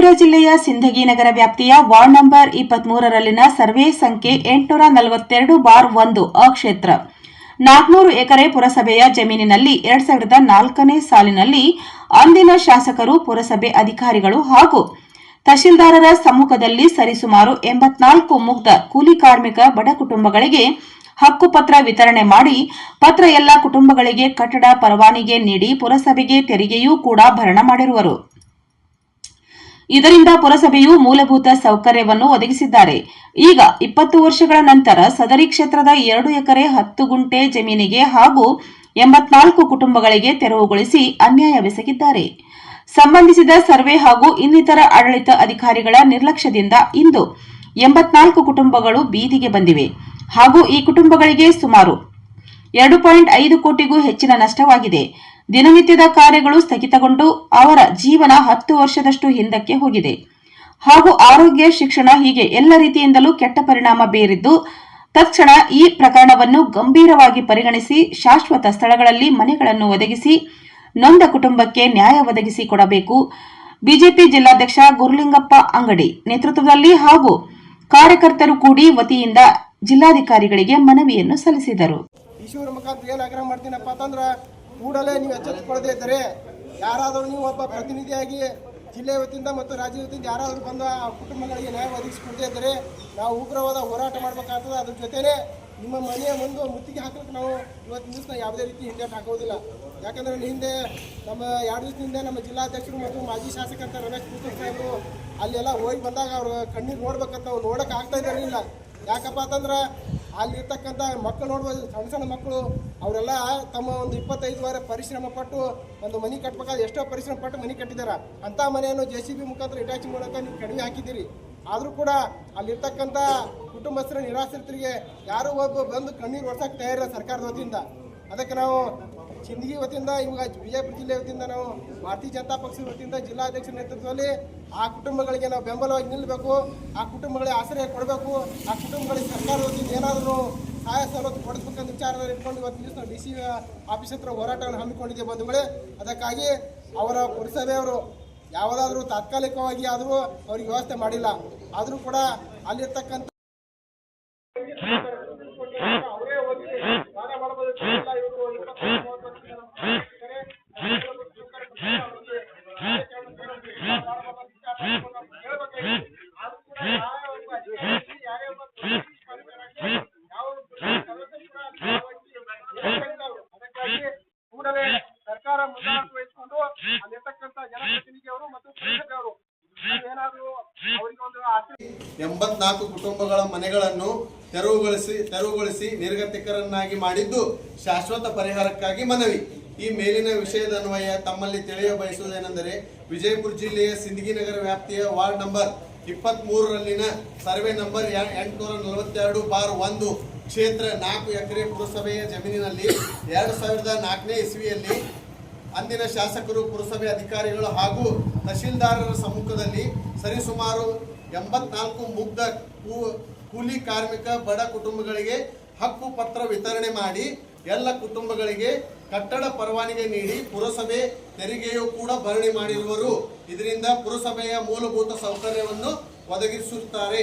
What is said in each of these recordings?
ವಿಜಯಪುರ ಜಿಲ್ಲೆಯ ಸಿಂಧಗಿ ನಗರ ವ್ಯಾಪ್ತಿಯ ward number ಇಪ್ಪತ್ಮೂರರಲ್ಲಿನ survey ಸಂಖ್ಯೆ ಎಂಟುನೂರ ನಲವತ್ತೆರಡು ಬಾರ್ ಒಂದು ಕ್ಷೇತ್ರ ನಾಲ್ಕುನೂರು ಎಕರೆ ಪುರಸಭೆಯ ಜಮೀನಿನಲ್ಲಿ ಎರಡ್ ಸಾವಿರದ ನಾಲ್ಕನೇ ಸಾಲಿನಲ್ಲಿ ಅಂದಿನ ಶಾಸಕರು, ಪುರಸಭೆ ಅಧಿಕಾರಿಗಳು ಹಾಗೂ ತಹಶೀಲ್ದಾರರ ಸಮ್ಮುಖದಲ್ಲಿ ಸರಿಸುಮಾರು ಎಂಬತ್ನಾಲ್ಕು ಮುಗ್ಧ ಕೂಲಿ ಕಾರ್ಮಿಕ ಬಡ ಕುಟುಂಬಗಳಿಗೆ ಹಕ್ಕುಪತ್ರ ವಿತರಣೆ ಮಾಡಿ, ಪತ್ರ ಎಲ್ಲ ಕುಟುಂಬಗಳಿಗೆ ಕಟ್ಟಡ ಪರವಾನಿಗೆ ನೀಡಿ ಪುರಸಭೆಗೆ ತೆರಿಗೆಯೂ ಕೂಡ ಭರಣ ಮಾಡಿರುವರು. ಇದರಿಂದ ಪುರಸಭೆಯು ಮೂಲಭೂತ ಸೌಕರ್ಯವನ್ನು ಒದಗಿಸಿದ್ದಾರೆ. ಈಗ ಇಪ್ಪತ್ತು ವರ್ಷಗಳ ನಂತರ ಸದರಿ ಕ್ಷೇತ್ರದ ಎರಡು ಎಕರೆ ಹತ್ತು ಗುಂಟೆ ಜಮೀನಿಗೆ ಹಾಗೂ ಎಂಬತ್ನಾಲ್ಕು ಕುಟುಂಬಗಳಿಗೆ ತೆರವುಗೊಳಿಸಿ ಅನ್ಯಾಯವೆಸಗಿದ್ದಾರೆ ಸಂಬಂಧಿಸಿದ ಸರ್ವೆ ಹಾಗೂ ಇನ್ನಿತರ ಆಡಳಿತ ಅಧಿಕಾರಿಗಳ ನಿರ್ಲಕ್ಷ್ಯದಿಂದ ಇಂದು ಎಂಬತ್ನಾಲ್ಕು ಕುಟುಂಬಗಳು ಬೀದಿಗೆ ಬಂದಿವೆ ಹಾಗೂ ಈ ಕುಟುಂಬಗಳಿಗೆ ಸುಮಾರು ಎರಡು ಪಾಯಿಂಟ್ ಐದು ಕೋಟಿಗೂ ಹೆಚ್ಚಿನ ನಷ್ಟವಾಗಿದೆ. ದಿನನಿತ್ಯದ ಕಾರ್ಯಗಳು ಸ್ಥಗಿತಗೊಂಡು ಅವರ ಜೀವನ ಹತ್ತು ವರ್ಷದಷ್ಟು ಹಿಂದಕ್ಕೆ ಹೋಗಿದೆ. ಹಾಗೂ ಆರೋಗ್ಯ, ಶಿಕ್ಷಣ ಹೀಗೆ ಎಲ್ಲ ರೀತಿಯಿಂದಲೂ ಕೆಟ್ಟ ಪರಿಣಾಮ ಬೀರಿದ್ದು ತಕ್ಷಣ ಈ ಪ್ರಕರಣವನ್ನು ಗಂಭೀರವಾಗಿ ಪರಿಗಣಿಸಿ, ಶಾಶ್ವತ ಸ್ಥಳಗಳಲ್ಲಿ ಮನೆಗಳನ್ನು ಒದಗಿಸಿ, ನೊಂದ ಕುಟುಂಬಕ್ಕೆ ನ್ಯಾಯ ಒದಗಿಸಿ ಕೊಡಬೇಕು. ಬಿಜೆಪಿ ಜಿಲ್ಲಾಧ್ಯಕ್ಷ ಗುರುಲಿಂಗಪ್ಪ ಅಂಗಡಿ ನೇತೃತ್ವದಲ್ಲಿ ಹಾಗೂ ಕಾರ್ಯಕರ್ತರು ಕೂಡಿ ವತಿಯಿಂದ ಜಿಲ್ಲಾಧಿಕಾರಿಗಳಿಗೆ ಮನವಿಯನ್ನು ಸಲ್ಲಿಸಿದರು. ಕೂಡಲೇ ನೀವು ಎಚ್ಚೆತ್ತುಕೊಳ್ಳದೇ ಇದ್ದರೆ ಯಾರಾದರೂ ನೀವು ಒಬ್ಬ ಪ್ರತಿನಿಧಿಯಾಗಿ ಜಿಲ್ಲೆ ವತಿಯಿಂದ ಮತ್ತು ರಾಜ್ಯ ವತಿಯಿಂದ ಯಾರಾದರೂ ಬಂದು ಆ ಕುಟುಂಬಗಳಿಗೆ ನ್ಯಾಯ ಒದಗಿಸಿಕೊಡದೇ ಇದ್ದರೆ ನಾವು ಉಗ್ರವಾದ ಹೋರಾಟ ಮಾಡಬೇಕಾಗ್ತದೆ. ಅದ್ರ ಜೊತೆನೇ ನಿಮ್ಮ ಮನೆಯ ಮುಂದೆ ಮುತ್ತಿಗೆ ಹಾಕಲಿಕ್ಕೆ ನಾವು ಇವತ್ತಿನ ದಿವಸ ಯಾವುದೇ ರೀತಿ ಹಿಂದೆ ಹಾಕೋದಿಲ್ಲ ಯಾಕಂದರೆ ಇಲ್ಲಿ ಹಿಂದೆ ನಮ್ಮ ಎರಡು ದಿವಸದ ಹಿಂದೆ ನಮ್ಮ ಜಿಲ್ಲಾಧ್ಯಕ್ಷರು ಮತ್ತು ಮಾಜಿ ಶಾಸಕರಂತ ರಮೇಶ್ ಕೃಷ್ಣ ಸಾಹೇಬರು ಅಲ್ಲೆಲ್ಲ ಹೋಗಿ ಬಂದಾಗ ಅವರು ಕಣ್ಣೀರು ನೋಡ್ಬೇಕಂತ ಅವ್ರು ನೋಡಕ್ಕೆ ಆಗ್ತಾ ಇದ್ದಾರಿಲ್ಲ ಯಾಕಪ್ಪ ಅಂತಂದ್ರೆ ಅಲ್ಲಿರ್ತಕ್ಕಂಥ ಮಕ್ಕಳು ನೋಡ್ಬೋದು, ಸಣ್ಣ ಸಣ್ಣ ಮಕ್ಕಳು, ಅವರೆಲ್ಲ ತಮ್ಮ ಒಂದು ಇಪ್ಪತ್ತೈದು ವಾರ ಪರಿಶ್ರಮ ಪಟ್ಟು ಒಂದು ಮನೆ ಕಟ್ಬೇಕಾದ್ರೆ ಎಷ್ಟೋ ಪರಿಶ್ರಮ ಪಟ್ಟು ಮನೆ ಕಟ್ಟಿದ್ದಾರೆ. ಅಂಥ ಮನೆಯನ್ನು ಜೆ ಸಿ ಬಿ ಮುಖಾಂತರ ಇಟಾಚಿ ಮೂಲಕ ನೀವು ಕಡಿಮೆ ಹಾಕಿದ್ದೀರಿ. ಆದರೂ ಕೂಡ ಅಲ್ಲಿರ್ತಕ್ಕಂಥ ಕುಟುಂಬಸ್ಥರ, ನಿರಾಶ್ರಿತರಿಗೆ ಯಾರು ಒಬ್ಬ ಬಂದು ಕಣ್ಣೀರು ಒರ್ಸಕ್ಕೆ ತಯಾರಿಲ್ಲ ಸರ್ಕಾರದ ವತಿಯಿಂದ. ಅದಕ್ಕೆ ನಾವು ಸಿಂದಗಿ ವತಿಯಿಂದ ಇವಾಗ ವಿಜಯಪುರ ಜಿಲ್ಲೆ ವತಿಯಿಂದ ನಾವು ಭಾರತೀಯ ಜನತಾ ಪಕ್ಷದ ವತಿಯಿಂದ ಜಿಲ್ಲಾಧ್ಯಕ್ಷರ ನೇತೃತ್ವದಲ್ಲಿ ಆ ಕುಟುಂಬಗಳಿಗೆ ನಾವು ಬೆಂಬಲವಾಗಿ ನಿಲ್ಲಬೇಕು. ಆ ಕುಟುಂಬಗಳಿಗೆ ಆಶ್ರಯ ಕೊಡಬೇಕು. ಆ ಕುಟುಂಬಗಳಿಗೆ ಸರ್ಕಾರ ವತಿಯಿಂದ ಏನಾದರೂ ಸಹಾಯ ಸವಲತ್ತು ಕೊಡಿಸ್ಬೇಕಂತ ವಿಚಾರದಲ್ಲಿ ಇಟ್ಕೊಂಡು ಇವತ್ತು ದಿವಸ ಡಿ ಸಿ ಆಫೀಸ್ ಹತ್ರ ಹೋರಾಟವನ್ನು ಹಮ್ಮಿಕೊಂಡಿದ್ದೆ ಬಂಧುಗಳೇ. ಅದಕ್ಕಾಗಿ ಅವರ ಪುರಸಭೆಯವರು ಯಾವುದಾದ್ರೂ ತಾತ್ಕಾಲಿಕವಾಗಿ ಆದರೂ ಅವ್ರಿಗೆ ವ್ಯವಸ್ಥೆ ಮಾಡಿಲ್ಲ. ಆದರೂ ಕೂಡ ಅಲ್ಲಿರ್ತಕ್ಕಂಥ ಕೂಡಲೇ ಸರ್ಕಾರ ಮುಂದಾಳತ್ವ ವಹಿಸಿಕೊಂಡು ಅಲ್ಲಿರ್ತಕ್ಕಂಥ ಜನಪ್ರತಿನಿಧಿಯವರು ಮತ್ತು ಏನಾದರೂ ಅವರಿಗೆ ಒಂದು ಎಂಬತ್ನಾಲ್ಕು ಕುಟುಂಬಗಳ ಮನೆಗಳನ್ನು ತೆರವುಗೊಳಿಸಿ ತೆರವುಗೊಳಿಸಿ ನಿರ್ಗತಿಕರನ್ನಾಗಿ ಮಾಡಿದ್ದು ಶಾಶ್ವತ ಪರಿಹಾರಕ್ಕಾಗಿ ಮನವಿ. ಈ ಮೇಲಿನ ವಿಷಯದ ಅನ್ವಯ ತಮ್ಮಲ್ಲಿ ತಿಳಿಯ ಬಯಸುವುದೇನೆಂದರೆ ವಿಜಯಪುರ ಜಿಲ್ಲೆಯ ಸಿಂದಗಿ ನಗರ ವ್ಯಾಪ್ತಿಯ ವಾರ್ಡ್ ನಂಬರ್ ಇಪ್ಪತ್ತ್ ಮೂರರಲ್ಲಿನ ಸರ್ವೆ ನಂಬರ್ ಎಂಟುನೂರ ನಲವತ್ತೆರಡು ಬಾರ್ ಒಂದು ಕ್ಷೇತ್ರ ನಾಲ್ಕು ಎಕರೆ ಪುರಸಭೆಯ ಜಮೀನಿನಲ್ಲಿ ಎರಡು ಸಾವಿರದ ನಾಲ್ಕನೇ ಇಸ್ವಿಯಲ್ಲಿ ಅಂದಿನ ಶಾಸಕರು, ಪುರಸಭೆ ಅಧಿಕಾರಿಗಳು ಹಾಗೂ ತಹಶೀಲ್ದಾರರ ಸಮ್ಮುಖದಲ್ಲಿ ಸರಿಸುಮಾರು ಎಂಬತ್ನಾಲ್ಕು ಮುಗ್ಧ ಕೂ- ಕೂಲಿ ಕಾರ್ಮಿಕ, ಬಡ ಕುಟುಂಬಗಳಿಗೆ ಹಕ್ಕು ಪತ್ರ ವಿತರಣೆ ಮಾಡಿ ಎಲ್ಲ ಕುಟುಂಬಗಳಿಗೆ ಕಟ್ಟಡ ಪರವಾನಿಗೆ ನೀಡಿ ಪುರಸಭೆ ತೆರಿಗೆಯೂ ಕೂಡ ಭರಣಿ ಮಾಡಿರುವರು. ಇದರಿಂದ ಪುರಸಭೆಯ ಮೂಲಭೂತ ಸೌಕರ್ಯವನ್ನು ಒದಗಿಸುತ್ತಾರೆ.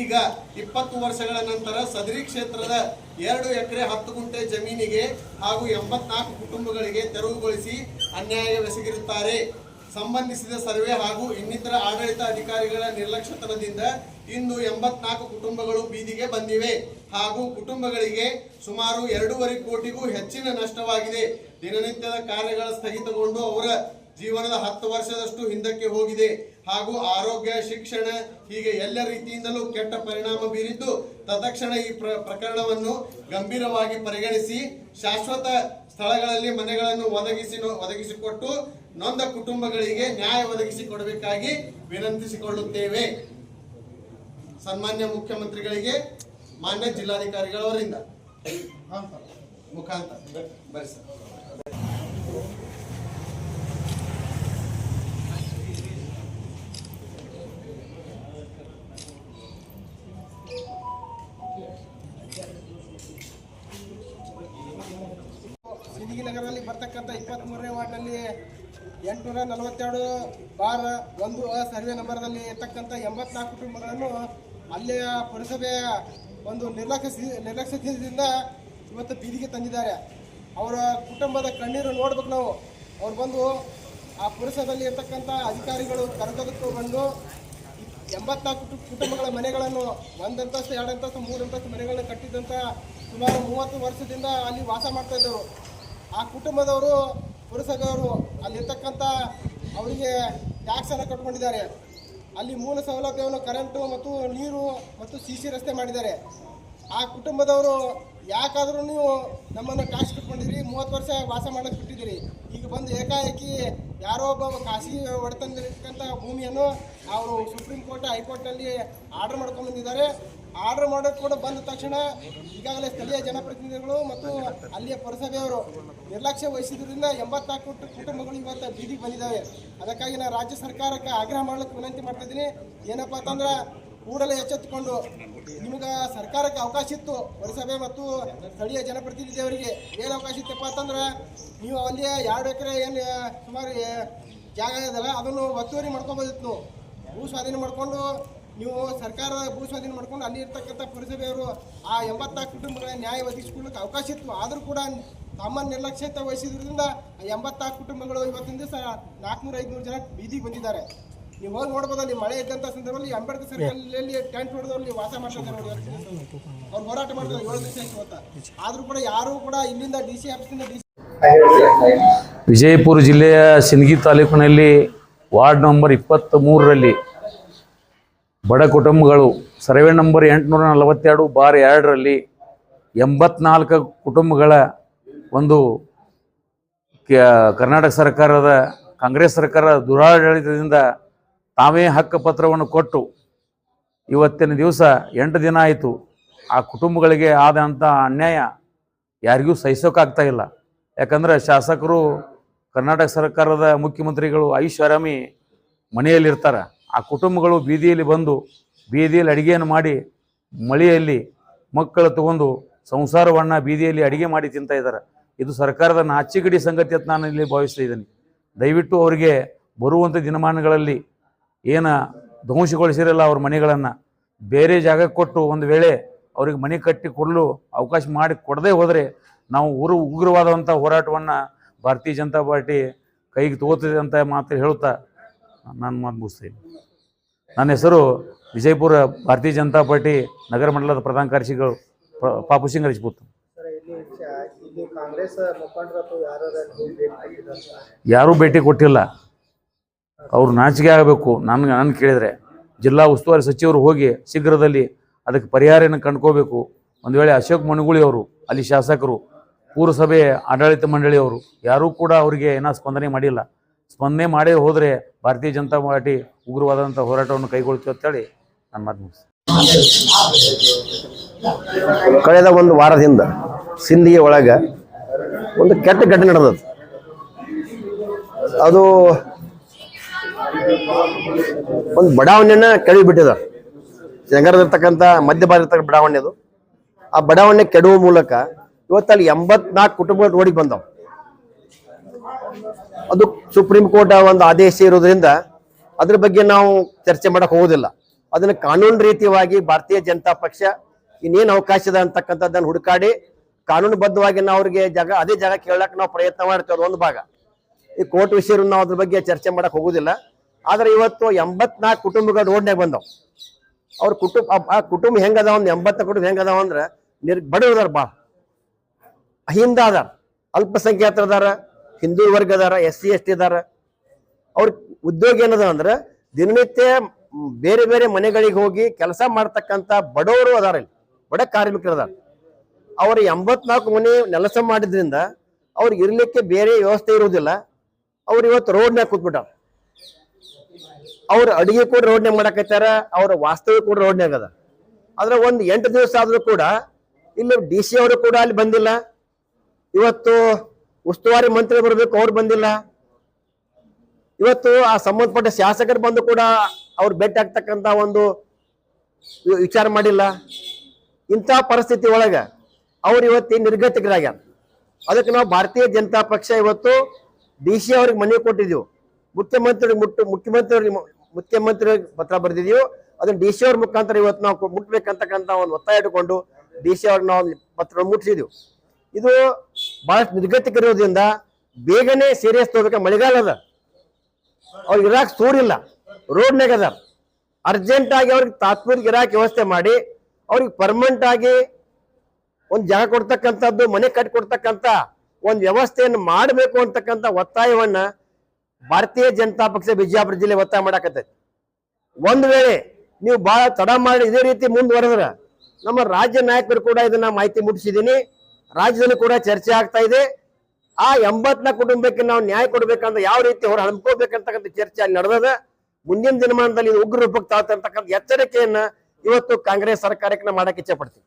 ಈಗ ಇಪ್ಪತ್ತು ವರ್ಷಗಳ ನಂತರ ಸದರಿ ಕ್ಷೇತ್ರದ ಎರಡು ಎಕರೆ ಹತ್ತು ಗುಂಟೆ ಜಮೀನಿಗೆ ಹಾಗೂ ಎಂಬತ್ನಾಲ್ಕು ಕುಟುಂಬಗಳಿಗೆ ತೆರವುಗೊಳಿಸಿ ಅನ್ಯಾಯವೆಸಗಿರುತ್ತಾರೆ. ಸಂಬಂಧಿಸಿದ ಸರ್ವೆ ಹಾಗೂ ಇನ್ನಿತರ ಆಡಳಿತ ಅಧಿಕಾರಿಗಳ ನಿರ್ಲಕ್ಷ್ಯತನದಿಂದ ಇಂದು ಎಂಬತ್ನಾಲ್ಕು ಕುಟುಂಬಗಳು ಬೀದಿಗೆ ಬಂದಿವೆ. ಹಾಗೂ ಕುಟುಂಬಗಳಿಗೆ ಸುಮಾರು ಎರಡೂವರೆ ಕೋಟಿಗೂ ಹೆಚ್ಚಿನ ನಷ್ಟವಾಗಿದೆ. ದಿನನಿತ್ಯದ ಕಾರ್ಯಗಳ ಸ್ಥಗಿತಗೊಂಡು ಅವರ ಜೀವನದ ಹತ್ತು ವರ್ಷದಷ್ಟು ಹಿಂದಕ್ಕೆ ಹೋಗಿದೆ. ಹಾಗೂ ಆರೋಗ್ಯ, ಶಿಕ್ಷಣ ಹೀಗೆ ಎಲ್ಲ ರೀತಿಯಿಂದಲೂ ಕೆಟ್ಟ ಪರಿಣಾಮ ಬೀರಿದ್ದು, ತತ್ಕ್ಷಣ ಈ ಪ್ರ- ಪ್ರಕರಣವನ್ನು ಗಂಭೀರವಾಗಿ ಪರಿಗಣಿಸಿ, ಶಾಶ್ವತ ಸ್ಥಳಗಳಲ್ಲಿ ಮನೆಗಳನ್ನು ಒದಗಿಸಿ ಒದಗಿಸಿಕೊಟ್ಟು ನೊಂದ ಕುಟುಂಬಗಳಿಗೆ ನ್ಯಾಯ ಒದಗಿಸಿಕೊಡಬೇಕಾಗಿ ವಿನಂತಿಸಿಕೊಳ್ಳುತ್ತೇವೆ. ಸನ್ಮಾನ್ಯ ಮುಖ್ಯಮಂತ್ರಿಗಳಿಗೆ ಮಾನ್ಯ ಜಿಲ್ಲಾಧಿಕಾರಿಗಳವರಿಂದ. ಮುಖಾಂತರ. ಬರಿ ಸರ್. ಎಂಟುನೂರ ನಲವತ್ತೆರಡು ಬಾರ್ ಒಂದು ಸರ್ವೆ ನಂಬರ್ದಲ್ಲಿ ಇರ್ತಕ್ಕಂಥ ಎಂಬತ್ನಾಲ್ಕು ಕುಟುಂಬಗಳನ್ನು ಅಲ್ಲಿಯ ಪುರಸಭೆಯ ಒಂದು ನಿರ್ಲಕ್ಷ್ಯ ನಿರ್ಲಕ್ಷ್ಯದಿಂದ ಇವತ್ತು ಬೀದಿಗೆ ತಂದಿದ್ದಾರೆ. ಅವರ ಕುಟುಂಬದ ಕಣ್ಣೀರು ನೋಡ್ಬೇಕು ನಾವು. ಅವ್ರು ಬಂದು ಆ ಪುರಸಭೆಯಲ್ಲಿ ಇರ್ತಕ್ಕಂಥ ಅಧಿಕಾರಿಗಳು ಕರೆದೊದಕ್ಕೂ ಬಂದು ಎಂಬತ್ನಾಲ್ಕು ಕುಟುಂಬಗಳ ಮನೆಗಳನ್ನು ಒಂದಂತಸ್ತು, ಎರಡಂತಸ್ತು, ಮೂರಂತಸ್ತು ಮನೆಗಳನ್ನು ಕಟ್ಟಿದ್ದಂಥ ಸುಮಾರು ಮೂವತ್ತು ವರ್ಷದಿಂದ ಅಲ್ಲಿ ವಾಸ ಮಾಡ್ತಾ ಇದ್ದರು ಆ ಕುಟುಂಬದವರು ಪುರಸಭೆಯವರು ಅಲ್ಲಿರ್ತಕ್ಕಂಥ ಅವರಿಗೆ ಟ್ಯಾಕ್ಸನ್ನು ಕಟ್ಕೊಂಡಿದ್ದಾರೆ. ಅಲ್ಲಿ ಮೂಲ ಸೌಲಭ್ಯವನ್ನು ಕರೆಂಟು ಮತ್ತು ನೀರು ಮತ್ತು ಸಿ ಸಿ ರಸ್ತೆ ಮಾಡಿದ್ದಾರೆ. ಆ ಕುಟುಂಬದವರು ಯಾಕಾದರೂ ನೀವು ನಮ್ಮನ್ನು ಟ್ಯಾಕ್ಸ್ ಕಟ್ಕೊಂಡಿದ್ರಿ ಮೂವತ್ತು ವರ್ಷ ವಾಸ ಮಾಡೋಕ್ಕೆ ಬಿಟ್ಟಿದ್ದೀರಿ. ಈಗ ಬಂದು ಏಕಾಏಕಿ ಯಾರೋ ಒಬ್ಬ ಖಾಸಗಿ ಒಡೆತನದಲ್ಲಿರ್ತಕ್ಕಂಥ ಭೂಮಿಯನ್ನು ಅವರು ಸುಪ್ರೀಂ ಕೋರ್ಟ್, ಹೈಕೋರ್ಟ್ನಲ್ಲಿ ಆರ್ಡರ್ ಮಾಡ್ಕೊಂಡು ಬಂದಿದ್ದಾರೆ. ಆರ್ಡರ್ ಮಾಡೋಕ್ಕೆ ಕೂಡ ಬಂದ ತಕ್ಷಣ ಈಗಾಗಲೇ ಸ್ಥಳೀಯ ಜನಪ್ರತಿನಿಧಿಗಳು ಮತ್ತು ಅಲ್ಲಿಯ ಪುರಸಭೆಯವರು ನಿರ್ಲಕ್ಷ್ಯ ವಹಿಸಿದ್ರಿಂದ ಎಂಬತ್ನಾಲ್ಕು ಕುಟು- ಕುಟುಂಬಗಳು ಇವತ್ತು ಬೀದಿಗೆ ಬಂದಿದ್ದಾವೆ. ಅದಕ್ಕಾಗಿ ನಾನು ರಾಜ್ಯ ಸರ್ಕಾರಕ್ಕೆ ಆಗ್ರಹ ಮಾಡಲಿಕ್ಕೆ ವಿನಂತಿ ಮಾಡ್ತಾ ಇದ್ದೀನಿ. ಏನಪ್ಪ ಅಂತಂದ್ರೆ ಕೂಡಲೇ ಎಚ್ಚೆತ್ತುಕೊಂಡು ನಿಮಗೆ ಸರ್ಕಾರಕ್ಕೆ ಅವಕಾಶ ಇತ್ತು, ಪುರಸಭೆ ಮತ್ತು ಸ್ಥಳೀಯ ಜನಪ್ರತಿನಿಧಿಯವರಿಗೆ ಏನು ಅವಕಾಶ ಇತ್ತಪ್ಪ ಅಂತಂದ್ರೆ ನೀವು ಅಲ್ಲಿ ಎರಡು ಎಕರೆ ಏನು ಸುಮಾರು ಜಾಗ ಇದಲ್ಲ ಅದನ್ನು ಒತ್ತುವರಿ ಮಾಡ್ಕೊಬೋದಿತ್ತು. ಭೂ ಸ್ವಾಧೀನ ಮಾಡಿಕೊಂಡು ನೀವು ಸರ್ಕಾರದ ಭೂ ಸ್ವಾಧೀನ ಮಾಡ್ಕೊಂಡು ಅಲ್ಲಿ ಇರ್ತಕ್ಕಂಥ ಪುರಸಭೆಯವರು ಆ ಎಂಬತ್ನಾಲ್ಕು ಕುಟುಂಬಗಳ ನ್ಯಾಯ ಒದಗಿಸ್ಕೊಳ್ಳೋಕೆ ಅವಕಾಶ ಇತ್ತು. ಆದರೂ ಕೂಡ ತಮ್ಮ ನಿರ್ಲಕ್ಷ್ಯತೆ ವಹಿಸಿದ್ರಿಂದ ಆ ಎಂಬತ್ನಾಲ್ಕು ಕುಟುಂಬಗಳು ಇವತ್ತಿನ ದಿವಸ ನಾಲ್ಕುನೂರ ಐದುನೂರು ಜನ ಬೀದಿಗೆ ಬಂದಿದ್ದಾರೆ. ನೀವು ಹೋಗಿ ನೋಡ್ಬೋದು, ಅಲ್ಲಿ ಮಳೆ ಇದ್ದಂಥ ಸಂದರ್ಭದಲ್ಲಿ ಅಂಬೇಡ್ಕರ್ ಟೆಂಟ್ ಹೊಡೆದವ್ರು ಇಲ್ಲಿ ವಾಸ ಮಾಡ್ತಾರೆ ನೋಡಿ ಅವ್ರು ಹೋರಾಟ ಮಾಡಿದ್ರು ಏಳು ದಿವಸ ಆದರೂ ಕೂಡ ಯಾರೂ ಕೂಡ ಇಲ್ಲಿಂದ ಡಿ ಸಿ ಆಫೀಸಿಂದ ಡಿ ವಿಜಯಪುರ ಜಿಲ್ಲೆಯ ಸಿಂದಗಿ ತಾಲೂಕಿನಲ್ಲಿ ವಾರ್ಡ್ ನಂಬರ್ ಇಪ್ಪತ್ತ್ ಮೂರರಲ್ಲಿ ಬಡ ಕುಟುಂಬಗಳು, ಸರ್ವೆ ನಂಬರ್ ಎಂಟುನೂರ ನಲವತ್ತೆರಡು ಬಾರ್ ಎರಡರಲ್ಲಿ ಎಂಬತ್ನಾಲ್ಕು ಕುಟುಂಬಗಳ ಒಂದು ಕರ್ನಾಟಕ ಸರ್ಕಾರದ, ಕಾಂಗ್ರೆಸ್ ಸರ್ಕಾರ ದುರಾಡಳಿತದಿಂದ ತಾವೇ ಹಕ್ಕುಪತ್ರವನ್ನು ಕೊಟ್ಟು ಇವತ್ತಿನ ದಿವಸ ಎಂಟು ದಿನ ಆಯಿತು. ಆ ಕುಟುಂಬಗಳಿಗೆ ಆದಂಥ ಅನ್ಯಾಯ ಯಾರಿಗೂ ಸಹಿಸೋಕ್ಕಾಗ್ತಾ ಇಲ್ಲ. ಯಾಕಂದ್ರೆ ಶಾಸಕರು ಕರ್ನಾಟಕ ಸರ್ಕಾರದ ಮುಖ್ಯಮಂತ್ರಿಗಳು ಐಷಾರಾಮಿ ಮನೆಯಲ್ಲಿರ್ತಾರೆ. ಆ ಕುಟುಂಬಗಳು ಬೀದಿಯಲ್ಲಿ ಬಂದು ಬೀದಿಯಲ್ಲಿ ಅಡುಗೆಯನ್ನು ಮಾಡಿ ಮಳೆಯಲ್ಲಿ ಮಕ್ಕಳು ತಗೊಂಡು ಸಂಸಾರವನ್ನು ಬೀದಿಯಲ್ಲಿ ಅಡಿಗೆ ಮಾಡಿ ತಿಂತಾ ಇದ್ದಾರೆ. ಇದು ಸರ್ಕಾರದ ನಾಚಿಗಡಿ ಸಂಗತಿ ಅಂತ ನಾನು ಇಲ್ಲಿ ಭಾವಿಸ್ತಾ ಇದ್ದೀನಿ. ದಯವಿಟ್ಟು ಅವರಿಗೆ ಬರುವಂಥ ದಿನಮಾನಗಳಲ್ಲಿ ಏನು ಧ್ವಂಸಗೊಳಿಸಿರಲ್ಲ ಅವ್ರ ಮನೆಗಳನ್ನು. ಬೇರೆ ಜಾಗಕ್ಕೆ ಕೊಟ್ಟು ಒಂದು ವೇಳೆ ಅವ್ರಿಗೆ ಮನೆ ಕಟ್ಟಿ ಕೊಡಲು ಅವಕಾಶ ಮಾಡಿ ಕೊಡದೇ ಹೋದರೆ ನಾವು ಊರು ಉಗ್ರವಾದಂಥ ಹೋರಾಟವನ್ನು ಭಾರತೀಯ ಜನತಾ ಪಾರ್ಟಿ ಕೈಗೆ ತಗೋತದೆ ಅಂತ ಮಾತ್ರ ಹೇಳುತ್ತಾ ನಾನು ಮಾತು ಮುಗಿಸ್ತೇನೆ ನನ್ನ ಹೆಸರು ವಿಜಯಪುರ ಭಾರತೀಯ ಜನತಾ ಪಾರ್ಟಿ ನಗರ ಮಂಡಲದ ಪ್ರಧಾನ ಕಾರ್ಯದರ್ಶಿಗಳು ಪಾಪು ಸಿಂಗ್ ರಜಪೂತ್ ಯಾರು ಭೇಟಿ ಕೊಟ್ಟಿಲ್ಲ. ಅವ್ರು ನಾಚಿಕೆ ಆಗಬೇಕು. ನನ್ಗೆ ನಾನು ಕೇಳಿದರೆ ಜಿಲ್ಲಾ ಉಸ್ತುವಾರಿ ಸಚಿವರು ಹೋಗಿ ಶೀಘ್ರದಲ್ಲಿ ಅದಕ್ಕೆ ಪರಿಹಾರನ ಕಂಡ್ಕೋಬೇಕು. ಒಂದು ವೇಳೆ ಅಶೋಕ್ ಮಣಗುಳಿ ಅವರು ಅಲ್ಲಿ ಶಾಸಕರು ಪೂರಸಭೆ ಆಡಳಿತ ಮಂಡಳಿಯವರು ಯಾರೂ ಕೂಡ ಅವರಿಗೆ ಏನೋ ಸ್ಪಂದನೆ ಮಾಡಿಲ್ಲ. ಸ್ಪಂದನೆ ಮಾಡೇ ಹೋದರೆ ಭಾರತೀಯ ಜನತಾ ಪಾರ್ಟಿ ಉಗ್ರವಾದಂಥ ಹೋರಾಟವನ್ನು ಕೈಗೊಳ್ತೀವಿ ಅಂತೇಳಿ ನನ್ನ ಮಾತು. ಕಳೆದ ಒಂದು ವಾರದಿಂದ ಸಿಂಧಿಗೆ ಒಳಗೆ ಒಂದು ಕೆಟ್ಟ ಘಟನೆ ನಡೆದದ್ದು. ಅದು ಒಂದು ಬಡಾವಣೆಯನ್ನ ಕೆಡವಿ ಬಿಟ್ಟಿದ್ದಾರೆ ನಗರದಿರ್ತಕ್ಕಂಥ ಮಧ್ಯ ಭಾರತ ಇರ್ತಕ್ಕಂಥ ಬಡಾವಣೆ ಅದು. ಆ ಬಡಾವಣೆ ಕೆಡುವ ಮೂಲಕ ಇವತ್ತಲ್ಲಿ ಎಂಬತ್ನಾಲ್ಕು ಕುಟುಂಬಗಳು ರೋಡಿಗೆ ಬಂದವು. ಅದು ಸುಪ್ರೀಂ ಕೋರ್ಟ್ ಒಂದು ಆದೇಶ ಇರೋದ್ರಿಂದ ಅದ್ರ ಬಗ್ಗೆ ನಾವು ಚರ್ಚೆ ಮಾಡಕ್ ಹೋಗೋದಿಲ್ಲ ಅದನ್ನ ಕಾನೂನು ರೀತಿಯಾಗಿ ಭಾರತೀಯ ಜನತಾ ಪಕ್ಷ ಇನ್ನೇನು ಅವಕಾಶ ಇದೆ ಅಂತಕ್ಕಂಥದ್ದನ್ನು ಹುಡುಕಾಡಿ ಕಾನೂನುಬದ್ಧವಾಗಿ ನಾವು ಅವ್ರಿಗೆ ಜಾಗ, ಅದೇ ಜಾಗ ಕೇಳಕ್ ನಾವು ಪ್ರಯತ್ನ ಮಾಡ್ತೇವೆ ಅದೊಂದು ಭಾಗ. ಈ ಕೋರ್ಟ್ ವಿಷಯ ನಾವು ಅದ್ರ ಬಗ್ಗೆ ಚರ್ಚೆ ಮಾಡಕ್ ಹೋಗುದಿಲ್ಲ ಆದ್ರೆ ಇವತ್ತು ಎಂಬತ್ನಾಲ್ಕು ಕುಟುಂಬಗಳು ರೋಡ್ನಾಗ ಬಂದವು. ಅವ್ರ ಕುಟುಂಬ, ಆ- ಕುಟುಂಬ ಹೆಂಗದ ಒಂದು ಎಂಬತ್ತ ಕುಟುಂಬ ಹೆಂಗದಾವ ಅಂದ್ರೆ ನಿರ್ ಬಡವದಾರ ಬಾ ಅಹಿಂದ ಅದಾರ, ಅಲ್ಪಸಂಖ್ಯಾತರು ಅದಾರ. ಹಿಂದೂ ವರ್ಗ ಅದಾರ ಎಸ್ ಸಿ ಎಸ್ ಟಿ ಅದಾರ ಅವ್ರ ಉದ್ಯೋಗ ಏನದ ಅಂದ್ರೆ ದಿನನಿತ್ಯ ಬೇರೆ ಬೇರೆ ಮನೆಗಳಿಗೆ ಹೋಗಿ ಕೆಲಸ ಮಾಡ್ತಕ್ಕಂಥ ಬಡವರು ಅದಾರ ಇಲ್ಲಿ. ಬಡ ಕಾರ್ಮಿಕರು ಅದಾರ ಅವ್ರ ಎಂಬತ್ನಾಲ್ಕು ಮನೆ ನೆಲಸ ಮಾಡಿದ್ರಿಂದ ಅವ್ರಿಗೆ ಇರ್ಲಿಕ್ಕೆ ಬೇರೆ ವ್ಯವಸ್ಥೆ ಇರುವುದಿಲ್ಲ. ಅವ್ರು ಇವತ್ತು ರೋಡ್ನ್ಯಾಗ ಕೂತ್ಬಿಟ್ಟಾರ. ಅವ್ರ ಅಡಿಗೆ ಕೂಡ ರೋಡ್ನ್ಯಾಗ ಮಾಡಕತ್ತಾರ ಅವ್ರ ವಾಸ್ತವ್ಯ ಕೂಡ ರೋಡ್ನ್ಯಾಗ ಅದ. ಆದ್ರೆ ಒಂದು ಎಂಟು ದಿವಸ ಆದ್ರೂ ಕೂಡ ಇಲ್ಲಿ ಡಿ ಸಿ ಅವರು ಕೂಡ ಅಲ್ಲಿ ಬಂದಿಲ್ಲ. ಇವತ್ತು ಉಸ್ತುವಾರಿ ಮಂತ್ರಿ ಬರಬೇಕು, ಅವ್ರು ಬಂದಿಲ್ಲ. ಇವತ್ತು ಆ ಸಂಬಂಧಪಟ್ಟ ಶಾಸಕರು ಬಂದು ಕೂಡ ಅವ್ರು ಭೇಟಿ ಆಗ್ತಕ್ಕಂಥ ಒಂದು ವಿಚಾರ ಮಾಡಿಲ್ಲ. ಇಂಥ ಪರಿಸ್ಥಿತಿ ಒಳಗ ಅವ್ರು ಇವತ್ತು ನಿರ್ಗತಿಕರಾಗ್ಯಾರ. ಅದಕ್ಕೆ ನಾವು ಭಾರತೀಯ ಜನತಾ ಪಕ್ಷ ಇವತ್ತು ಡಿ ಸಿ ಅವ್ರಿಗೆ ಮನವಿ ಕೊಟ್ಟಿದ್ದೀವಿ ಮುಖ್ಯಮಂತ್ರಿ ಮುಟ್ಟು ಮುಖ್ಯಮಂತ್ರಿ ಮುಖ್ಯಮಂತ್ರಿ ಪತ್ರ ಬರೆದಿದ್ದೀವಿ ಅದನ್ನ ಡಿ ಸಿ ಅವ್ರ ಮುಖಾಂತರ ಇವತ್ತು ನಾವು ಮುಟ್ಬೇಕಂತಕ್ಕಂಥ ಒಂದು ಒತ್ತಾಯ ಇಟ್ಟುಕೊಂಡು ಡಿ ಸಿ ಅವ್ರಿಗೆ ನಾವು ಪತ್ರ ಮುಟ್ಟಿಸಿದೆವು. ಇದು ಬಹಳಷ್ಟು ನಿರ್ಗತಿಕರಿರೋದ್ರಿಂದ ಬೇಗನೆ ಸೀರಿಯಸ್ ತಗೋಬೇಕು ಮಳೆಗಾಲ ಅದ. ಅವ್ರಿಗೆ ಇರಾಕ್ ಸೂರಿಲ್ಲ ರೋಡ್ನಾಗ ಅದ. ಅರ್ಜೆಂಟ್ ಆಗಿ ಅವ್ರಿಗೆ ತಾತ್ಪೂರ್ತಿಕ ಇರಾಕ್ ವ್ಯವಸ್ಥೆ ಮಾಡಿ, ಅವ್ರಿಗೆ ಪರ್ಮನೆಂಟ್ ಆಗಿ ಒಂದು ಜಾಗ ಕೊಡ್ತಕ್ಕಂಥದ್ದು, ಮನೆ ಕಟ್ಟಿ ಕೊಡ್ತಕ್ಕಂಥ ಒಂದು ವ್ಯವಸ್ಥೆಯನ್ನು ಮಾಡಬೇಕು ಅಂತಕ್ಕಂಥ ಒತ್ತಾಯವನ್ನ ಭಾರತೀಯ ಜನತಾ ಪಕ್ಷ ಬಿಜಾಪುರ ಜಿಲ್ಲೆ ಒತ್ತಾಯ ಮಾಡಾಕತ್ತೈತಿ. ಒಂದು ವೇಳೆ ನೀವು ಬಹಳ ತಡ ಮಾಡಿ ಇದೇ ರೀತಿ ಮುಂದುವರೆದ್ರೆ ನಮ್ಮ ರಾಜ್ಯ ನಾಯಕರು ಕೂಡ ಇದನ್ನ ಮಾಹಿತಿ ಮುಟ್ಟಿಸಿದ್ದೀನಿ. ರಾಜ್ಯದಲ್ಲಿ ಕೂಡ ಚರ್ಚೆ ಆಗ್ತಾ ಇದೆ. ಆ ಎಂಬತ್ನ ಕುಟುಂಬಕ್ಕೆ ನಾವು ನ್ಯಾಯ ಕೊಡ್ಬೇಕಂದ್ರೆ ಯಾವ ರೀತಿ ಹೊರ ಹಮ್ಕೋಬೇಕಂತಕ್ಕಂಥ ಚರ್ಚೆ ಅಲ್ಲಿ ನಡೆದದ. ಮುಂದಿನ ದಿನಮಾನದಲ್ಲಿ ಉಗ್ರ ರೂಪಕ್ಕೆ ತಾಳ್ತಕ್ಕಂಥ ಎಚ್ಚರಿಕೆಯನ್ನ ಇವತ್ತು ಕಾಂಗ್ರೆಸ್ ಸರ್ಕಾರಕ್ಕೆ ನಾವು ಮಾಡಕ್ಕೆ ಇಚ್ಛೆ ಪಡ್ತೀವಿ.